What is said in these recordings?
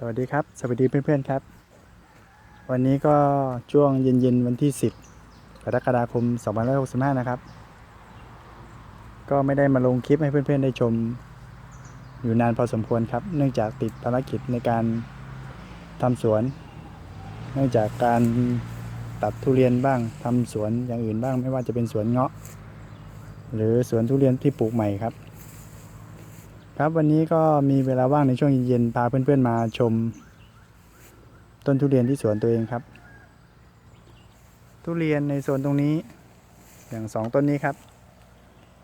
สวัสดีครับ สวัสดีเพื่อนๆครับ วันนี้ก็ช่วงเย็นๆวันที่ 10 กรกฎาคม 2565 นะครับ ก็ไม่ได้มาลงคลิปให้เพื่อนๆได้ชม อยู่นานพอสมควรครับ เนื่องจากติดภารกิจในการทำสวน เนื่องจากการตัดทุเรียนบ้างทำสวนอย่างอื่นบ้าง ไม่ว่าจะเป็นสวนเงาะ หรือสวนทุเรียนที่ปลูกใหม่ครับ ครับวันนี้ก็มีเวลาว่างในช่วงเย็นๆพาเพื่อนๆมาชม ต้นทุเรียนที่สวนตัวเองครับ ทุเรียนในโซนตรงนี้ อย่างสองต้นนี้ครับ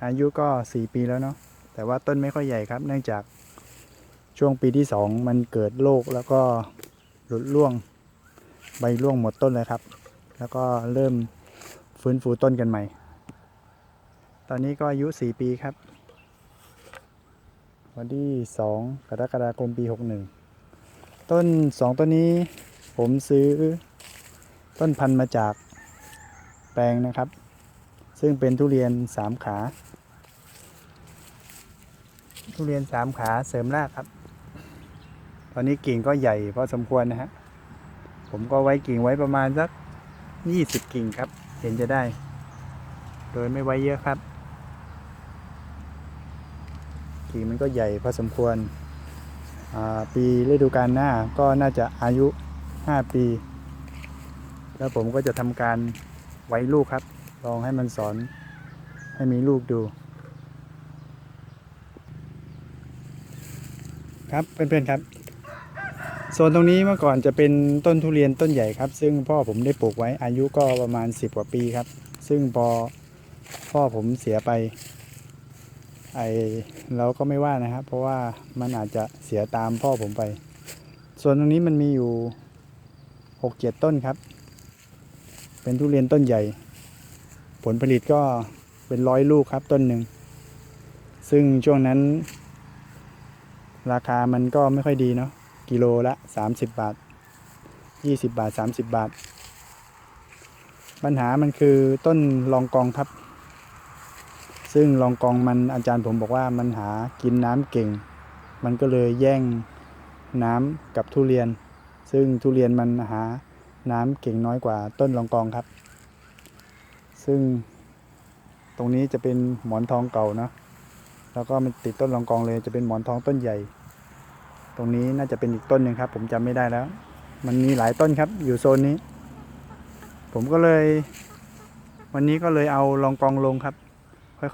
อายุก็สี่ปีแล้วเนาะแต่ว่าต้นไม่ค่อยใหญ่ครับ เนื่องจากช่วงปีที่สองมันเกิดโรคแล้วก็หลุดร่วงใบร่วงหมดต้นเลยครับ แล้วก็เริ่มฟื้นฟูต้นกันใหม่ ตอนนี้ก็อายุสี่ปีครับ วันที่ 2 กรกฎาคมปี 61 ต้น 2 ต้นนี้ผมซื้อต้นพันธุ์มาจากแปลงนะครับ ซึ่งเป็นทุเรียน 3 ขา ทุเรียน 3 ขาเสริมรากครับ ตอนนี้กิ่งก็ใหญ่พอสมควรนะฮะ ผมก็ไว้กิ่งไว้ประมาณสัก 20 กิ่งครับ เห็นจะได้ โดยไม่ไว้เยอะครับ กิ่งมันก็ใหญ่พอสมควร ปีฤดูกาลหน้าก็น่าจะอายุ 5 ปี แล้วผมก็จะทำการไว้ลูกครับ ลองให้มันสอนให้มีลูกดู ครับเพื่อนๆครับโซนตรงนี้เมื่อก่อนจะเป็นต้นทุเรียนต้นใหญ่ครับ ซึ่งพ่อผมได้ปลูกไว้อายุก็ประมาณ 10 กว่าปีครับ ซึ่งพอพ่อผมเสียไป ไอเราก็ไม่ว่านะครับ เพราะว่ามันอาจจะเสียตามพ่อผมไป ส่วนตรงนี้มันมีอยู่หกเจ็ดต้นครับ เป็นทุเรียนต้นใหญ่ ผลผลิตก็เป็นร้อยลูกครับต้นหนึ่ง ซึ่งช่วงนั้น ราคามันก็ไม่ค่อยดีเนาะกิโลละ 30 บาท 20 บาท 30 บาท ปัญหามันคือต้นรองกองครับ ซึ่งลองกองมันอาจารย์ผมบอกว่ามันหากินน้ำเก่ง มันก็เลยแย่งน้ำกับทุเรียน ซึ่งทุเรียนมันหาน้ำเก่งน้อยกว่าต้นลองกองครับ ซึ่งตรงนี้จะเป็นหมอนทองเก่าเนาะแล้วก็มันติดต้นลองกองเลยจะเป็นหมอนทองต้นใหญ่ ตรงนี้น่าจะเป็นอีกต้นหนึ่งครับ ผมจำไม่ได้แล้ว มันมีหลายต้นครับ อยู่โซนนี้ ผมก็เลย วันนี้ก็เลยเอาลองกองลงครับ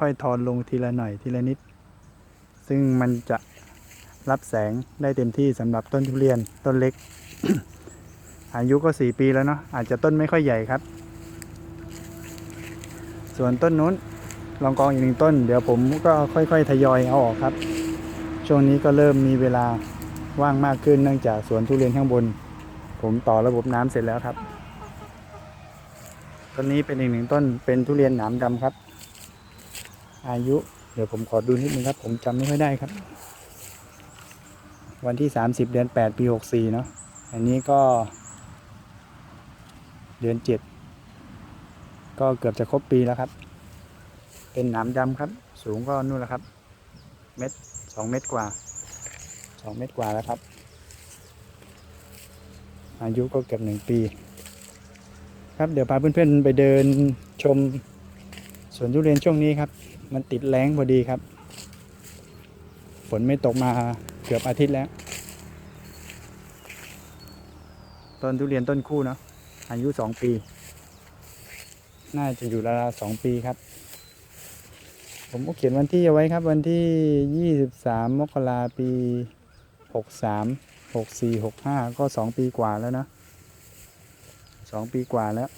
ค่อยๆ ทอนลงทีละหน่อยทีละนิด ซึ่งมันจะรับแสงได้เต็มที่สำหรับต้นทุเรียนต้นเล็ก อายุก็ 4 ปีแล้วเนาะอาจจะต้นไม่ค่อยใหญ่ครับ ส่วนต้นนู้นลองกองอีกหนึ่งต้น เดี๋ยวผมก็ค่อยๆ ทยอยเอาออกครับ ช่วงนี้ก็เริ่มมีเวลาว่างมากขึ้นเนื่องจากสวนทุเรียนข้างบน ผมต่อระบบน้ำเสร็จแล้วครับ ต้นนี้เป็นอีกหนึ่งต้นเป็นทุเรียนหนามดำครับ อายุ เดี๋ยวผมขอดูนิดนึงครับ ผมจำไม่ค่อยได้ครับ วันที่ 30 เดือน 8 ปี 64 เนาะอันนี้ก็ เดือน 7 ก็เกือบจะครบปีแล้วครับ เป็นหนามดำครับ สูงก็นู่นแหละครับ เม็ดสองเม็ดกว่าสองเม็ดกว่าแล้วครับ อายุก็เกือบหนึ่งปี ครับเดี๋ยวพาเพื่อนๆไปเดินชมสวนทุเรียนช่วงนี้ครับ มันติดแรงพอดีครับ ฝนไม่ตกมาเกือบอาทิตย์แล้ว ต้นทุเรียนต้นคู่เนาะอายุสองปี น่าจะอยู่ราวๆสองปีครับ ผมก็เขียนวันที่เอาไว้ครับ วันที่ยี่สิบสามมกราปีหกสามหกสี่หกห้าก็สองปีกว่าแล้วนะสองปีกว่าแล้ว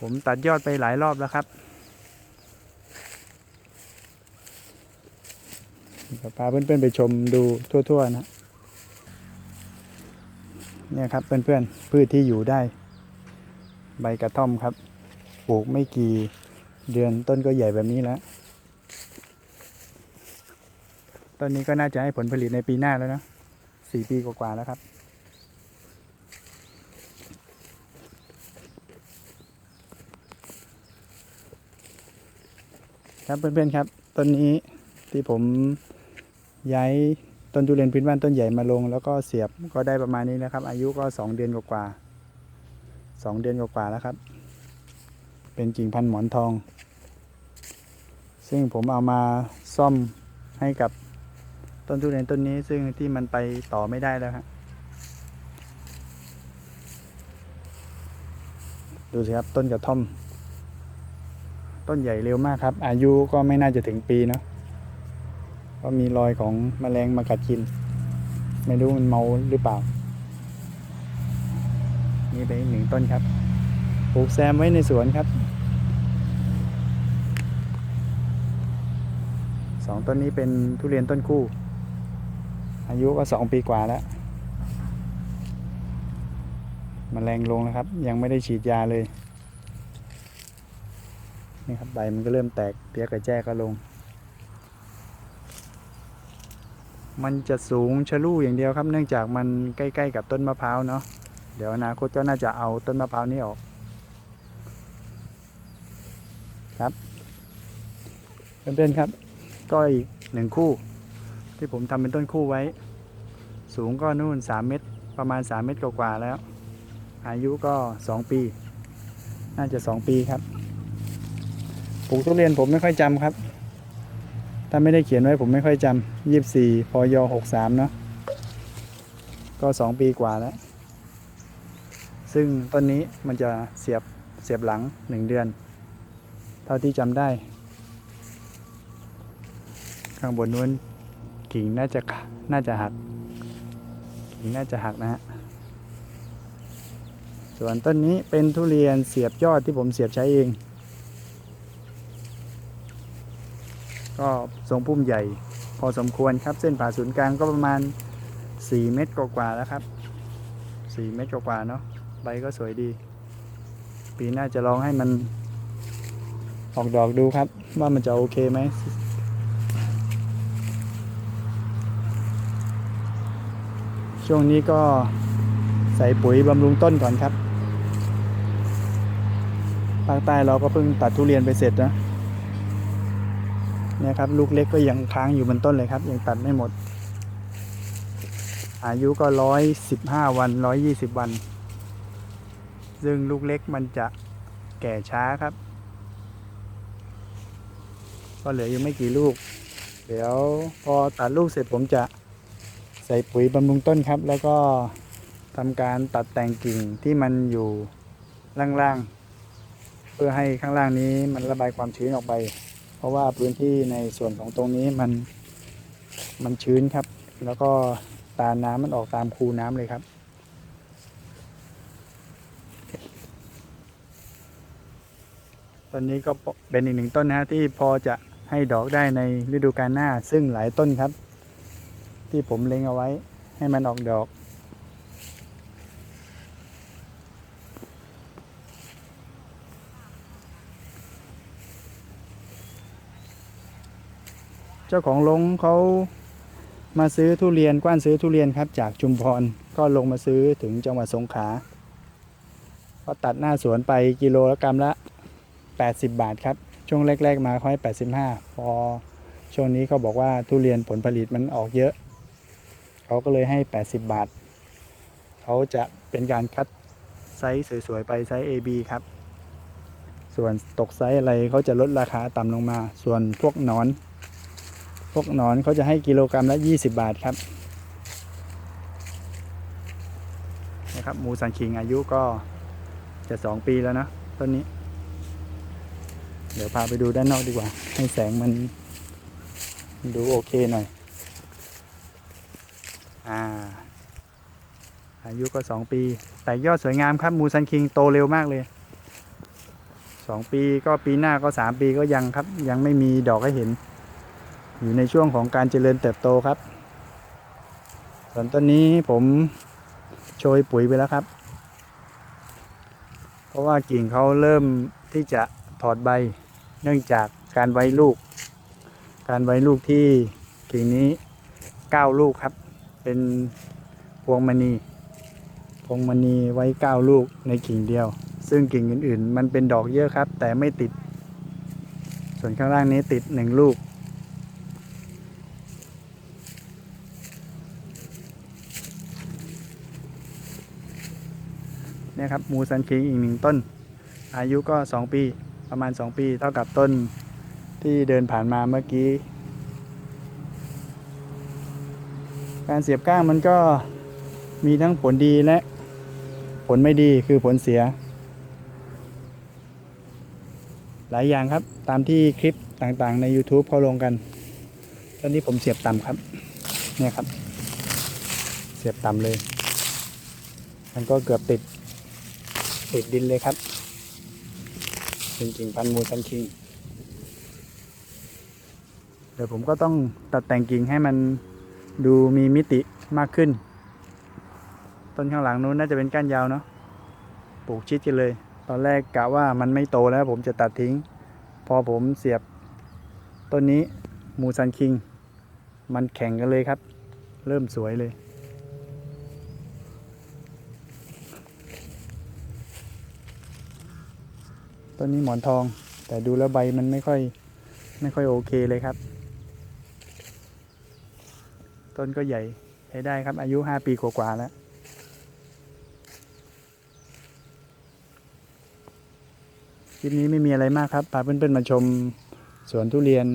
ผมตัดยอดไปหลายรอบแล้วครับ พาเพื่อนๆไปชมดูทั่วๆนะเนี่ยครับเพื่อนๆพืชที่อยู่ได้ ใบกระท่อมครับปลูกไม่กี่เดือนต้นก็ใหญ่แบบนี้แล้วต้นนี้ก็น่าจะให้ผลผลิตในปีหน้าแล้วนะสี่ปีกว่าๆแล้วครับครับเพื่อนๆครับต้นนี้ที่ผม ย้ายต้นทุเรียนพื้นบ้านต้นใหญ่มาลง แล้วก็เสียบก็ได้ประมาณนี้นะครับ อายุก็สองเดือนกว่าๆสองเดือนกว่าๆแล้วครับ เป็นกิ่งพันธุ์หมอนทอง ซึ่งผมเอามาซ่อมให้กับต้นทุเรียนต้นนี้ซึ่งที่มันไปต่อไม่ได้แล้วครับดูสิครับต้นกระท่อม ต้นใหญ่เร็วมากครับ อายุก็ไม่น่าจะถึงปีเนาะ ก็มีรอยของแมลงมากัดกิน ไม่รู้มันเมาหรือเปล่า นี่เป็นอีกหนึ่งต้นครับ ปลูกแซมไว้ในสวนครับ สองต้นนี้เป็นทุเรียนต้นคู่ อายุก็สองปีกว่าแล้วมแมลงลงแล้วครับ ยังไม่ได้ฉีดยาเลย นี่ครับใบมันก็เริ่มแตกเปียกกระแจก็ลง มันจะสูงชะลูอย่างเดียวครับ เนื่องจากมันใกล้ๆกับต้นมะพร้าวเนาะเดี๋ยวอนาคตก็น่าจะเอาต้นมะพร้าวนี้ออก ครับเพื่อนๆครับ ก็อีกหนึ่งคู่ ที่ผมทำเป็นต้นคู่ไว้ สูงก็นู่นสามเมตร ประมาณสามเมตรกว่าๆแล้ว อายุก็สองปี น่าจะสองปีครับปลูกทุเรียนผมไม่ค่อยจำครับ ถ้าไม่ได้เขียนไว้ผมไม่ค่อยจำยี่สี่พยหกสามเนาะก็สองปีกว่าแล้ว ซึ่งต้นนี้มันจะเสียบเสียบหลังหนึ่งเดือน เท่าที่จำได้ ข้างบนนู้นกิ่งน่าจะขาน่าจะหัก กิ่งน่าจะหักนะฮะ ส่วนต้นนี้เป็นทุเรียนเสียบยอดที่ผมเสียบใช้เอง ก็ทรงพุ่มใหญ่ พอสมควรครับ เส้นผ่าศูนย์กลางก็ประมาณ 4 เมตรกว่าๆแล้วครับ 4 เมตรกว่าๆเนาะใบก็สวยดี ปีหน้าจะลองให้มันออกดอกดูครับ ว่ามันจะโอเคไหมช่วงนี้ก็ใส่ปุ๋ยบำรุงต้นก่อนครับภาคใต้เราก็เพิ่งตัดทุเรียนไปเสร็จนะ นี่ยครับลูกเล็กก็ยังค้างอยู่บนต้นเลยครับ ยังตัดไม่หมด อายุก็ร้อยสิบห้าวันร้อยยี่สิบวัน ซึ่งลูกเล็กมันจะแก่ช้าครับ ก็เหลืออยู่ไม่กี่ลูก เดี๋ยวพอตัดลูกเสร็จผมจะใส่ปุ๋ยบำรุงต้นครับ แล้วก็ทำการตัดแต่งกิ่งที่มันอยู่ล่างๆ เพื่อให้ข้างล่างนี้มันระบายความชื้นออกไป เพราะว่าพื้นที่ในส่วนของตรงนี้มันมันชื้นครับ แล้วก็ตาน้ำมันออกตามคูน้ำเลยครับ ต้นนี้ก็เป็นอีกหนึ่งต้นนะฮะที่พอจะให้ดอกได้ในฤดูกาลหน้า ซึ่งหลายต้นครับ ที่ผมเล็งเอาไว้ให้มันออกดอก เจ้าของลงเขามาซื้อทุเรียนกว้านซื้อทุเรียนครับ จากชุมพรก็ลงมาซื้อถึงจังหวัดสงขลาก็ตัดหน้าสวนไปกิโลละกรัมละ 80 บาทครับ ช่วงแรก ๆ มาเขาให้85 พอช่วงนี้เขาบอกว่าทุเรียนผลผลิตมันออกเยอะ เขาก็เลยให้ 80 บาท เขาจะเป็นการคัดไซส์สวย ๆ ไปไซส์ AB ครับ ส่วนตกไซส์อะไรเขาจะลดราคาต่ำลงมา ส่วนพวกนอน พวกหนอนเขาจะให้กิโลกรรัมละ 20 บาทครับนะครับหมูสันคิงอายุก็จะ 2 ปีแล้วนะต้นนี้ เดี๋ยวพาไปดูด้านนอกดีกว่า ให้แสงมันดูโอเคหน่อย อ่า อายุก็ 2 ปี แต่ยอดสวยงามครับมูซันคิงโตเร็วมากเลย 2 ปีก็ปีหน้าก็ 3 ปีก็ยังครับ ยังไม่มีดอกให้เห็น อยู่ในช่วงของการเจริญเติบโตครับ ส่วนต้นนี้ผมโชยปุ๋ยไปแล้วครับ เพราะว่ากิ่งเขาเริ่มที่จะถอดใบ เนื่องจากการไว้ลูก การไว้ลูกที่กิ่งนี้ 9 ลูกครับ เป็นพวงมณีพวงมณีไว้ 9 ลูกในกิ่งเดียว ซึ่งกิ่งอื่นๆ มันเป็นดอกเยอะครับ แต่ไม่ติด ส่วนข้างล่างนี้ติด 1 ลูก นี่ยครับมูซันคิงอีกหนึ่งต้น อายุก็ 2 ปีประมาณ 2 ปี เท่ากับต้นที่เดินผ่านมาเมื่อกี้ การเสียบก้างมันก็มีทั้งผลดีและผลไม่ดีคือผลเสีย หลายอย่างครับตามที่คลิปต่างๆใน YouTube เขาลงกันตอนนี้ผมเสียบต่ำครับ เนี่ยครับ เสียบต่ำเลย มันก็เกือบติด ติดดินเลยครับจริงๆพันมูซันคิงเดี๋ยวผมก็ต้องตัดแต่งกิ่งให้มันดูมีมิติมากขึ้น ต้นข้างหลังนู้นน่าจะเป็นก้านยาวเนาะปลูกชิดกันเลย ตอนแรกกะว่ามันไม่โตแล้วผมจะตัดทิ้ง พอผมเสียบต้นนี้มูซันคิง มันแข่งกันเลยครับ เริ่มสวยเลย ต้นนี้หมอนทอง แต่ดูแล้วใบมันไม่ค่อยไม่ค่อยโอเคเลยครับ ต้นก็ใหญ่ใช้ได้ครับ อายุห้าปีกว่าๆแล้วคลิปนี้ไม่มีอะไรมากครับพาเพื่อนๆมาชมสวนทุเรียน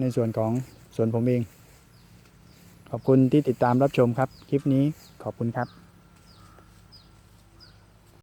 ในส่วนของสวนผมเอง ขอบคุณที่ติดตามรับชมครับ คลิปนี้ขอบคุณครับ